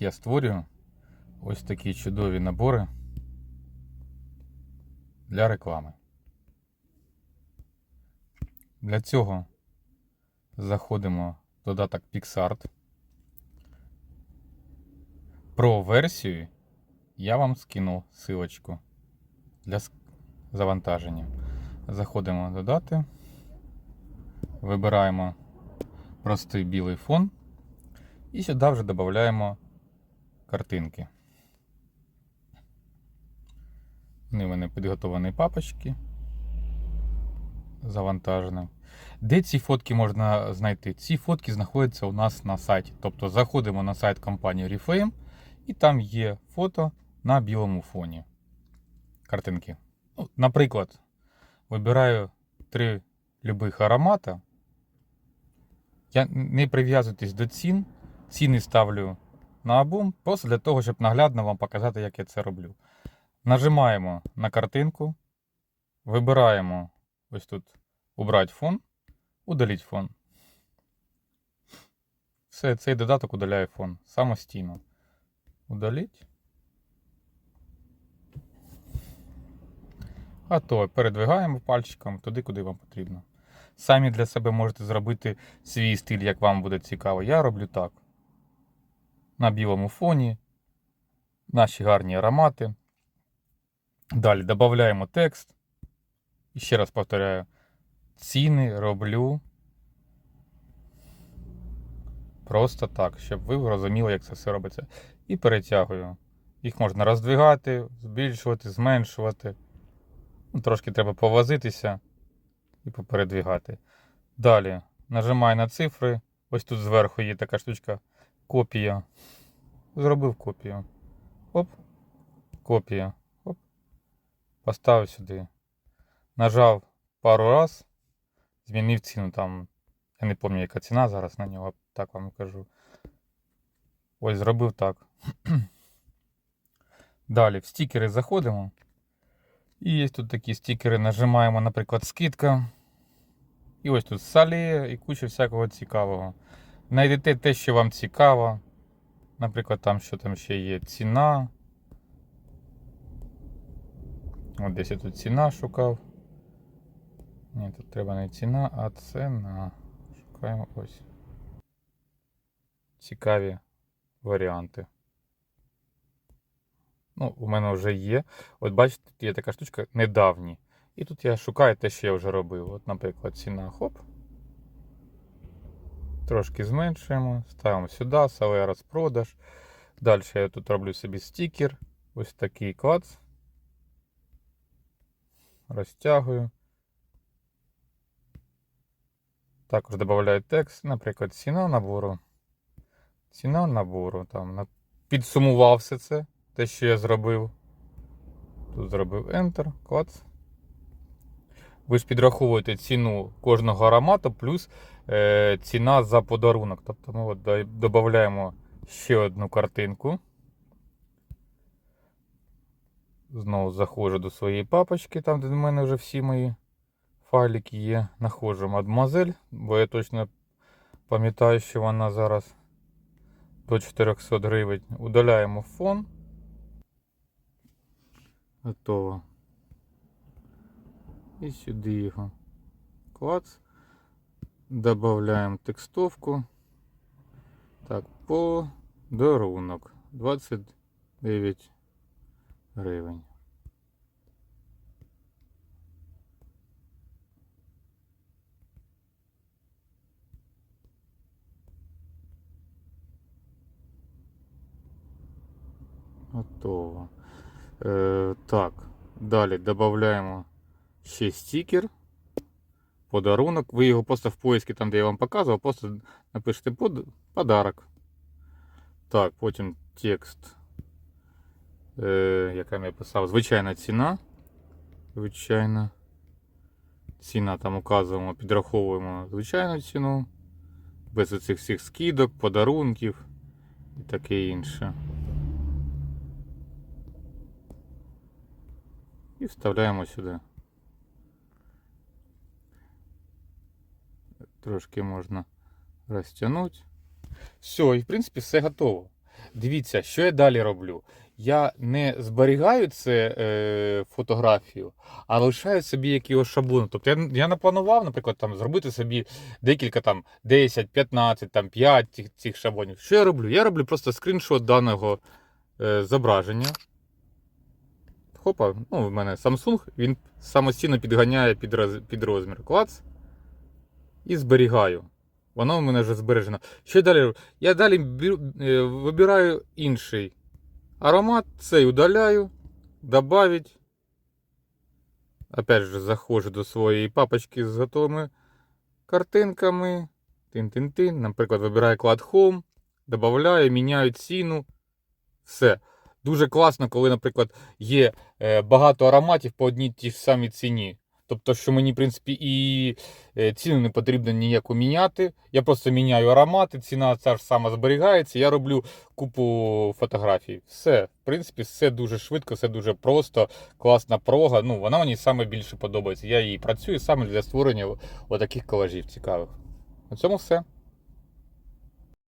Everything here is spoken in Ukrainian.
я створюю ось такі чудові набори для реклами. Для цього заходимо в додаток PixArt. Про версію я вам скину силочку для завантаження. Заходимо додати, вибираємо простий білий фон і сюди вже додаємо картинки. Вони в мене підготовлені папочки. Завантажені. Де ці фотки можна знайти? Ці фотки знаходяться у нас на сайті. Тобто заходимо на сайт компанії Reflame і там є фото на білому фоні. Картинки. Ну, наприклад, вибираю три любих аромата. Я не прив'язуйтесь до цін. Ціни ставлю на обум, просто для того, щоб наглядно вам показати, як я це роблю. Нажимаємо на картинку, вибираємо ось тут убрати фон, удаліть фон. Все, цей додаток удаляє фон самостійно. Удаліть. А то передвигаємо пальчиком туди, куди вам потрібно. Самі для себе можете зробити свій стиль, як вам буде цікаво. Я роблю так. На білому фоні. Наші гарні аромати. Далі додаємо текст. І ще раз повторяю. Ціни роблю просто так, щоб ви розуміли, як це все робиться. І перетягую. Їх можна роздвигати, збільшувати, зменшувати. Ну, Трошки треба повозитися і попередвігати. Далі нажимаю на цифри. Ось тут зверху є така штучка копія. Зробив копію. Оп. Копія. Оп. Поставив сюди. Нажав пару раз. Змінив ціну там. Я не пам'ятаю, яка ціна зараз на нього, так вам кажу. Ось зробив так. Далі в стікери заходимо. І є тут такі стікери, нажимаємо, наприклад, скидка. І ось тут салі і куча всякого цікавого. Знайдете те, що вам цікаво. Наприклад, там що там ще є ціна. От десь я тут ціна шукав. Ні, тут треба не ціна, а ціна. Шукаємо ось. Цікаві варіанти. Ну, у мене вже є. От бачите, тут є така штучка недавні. І тут я шукаю те, що я вже робив. От, наприклад, ціна хоп. Трошки зменшуємо, ставимо сюди, сале розпродаж. Далі я тут роблю собі стікер. Ось такий клац. Розтягую. Також додаю текст, наприклад, ціна набору. Ціна набору. Там, Підсумував все це, те, що я зробив. Тут зробив Enter, клац. Ви ж підраховуєте ціну кожного аромату плюс е, ціна за подарунок. Тобто ми от додаємо ще одну картинку. Знову заходжу до своєї папочки, там, де в мене вже всі мої файлики є. Находжу мадемуазель, бо я точно пам'ятаю, що вона зараз до 400 гривень. Удаляємо фон. Готово. І сюди його. Клац. Добавляємо текстовку. Так, подарунок. 29 гривень. Готово. Е, так, далі додаємо ще стікер. Подарунок. Ви його просто в поиску, там, де я вам показував, просто напишете под... подарок. Так, потім текст. Е, яка я писав, звичайна ціна. Звичайна. Ціна там указуємо, підраховуємо звичайну ціну. Без оцих всіх скидок, подарунків і таке інше. І вставляємо сюди. Трошки можна розтягнути. Все, і в принципі все готово. Дивіться, що я далі роблю. Я не зберігаю це е, фотографію, а лишаю собі якийсь шаблон. Тобто я, я напланував, наприклад, там, зробити собі декілька там 10, 15, там, 5 цих, цих шаблонів. Що я роблю? Я роблю просто скріншот даного е, зображення. Хопа, ну, в мене Samsung, він самостійно підганяє під, роз, під розмір. Клац. І зберігаю. Воно в мене вже збережено. Що далі? Я далі е, вибираю інший аромат, цей удаляю, добавить. Опять же, заходжу до своєї папочки з готовими картинками. Тин-тин-тин. Наприклад, вибираю Cloud Home, додаю, міняю ціну. Все. Дуже класно, коли, наприклад, є е, багато ароматів по одній тій ж самій ціні. Тобто, що мені, в принципі, і ціни не потрібно ніяку міняти. Я просто міняю аромати, ціна ця ж сама зберігається. Я роблю купу фотографій. Все, в принципі, все дуже швидко, все дуже просто, класна прога. Ну, вона мені саме більше подобається. Я її працюю саме для створення отаких колажів цікавих. На цьому все.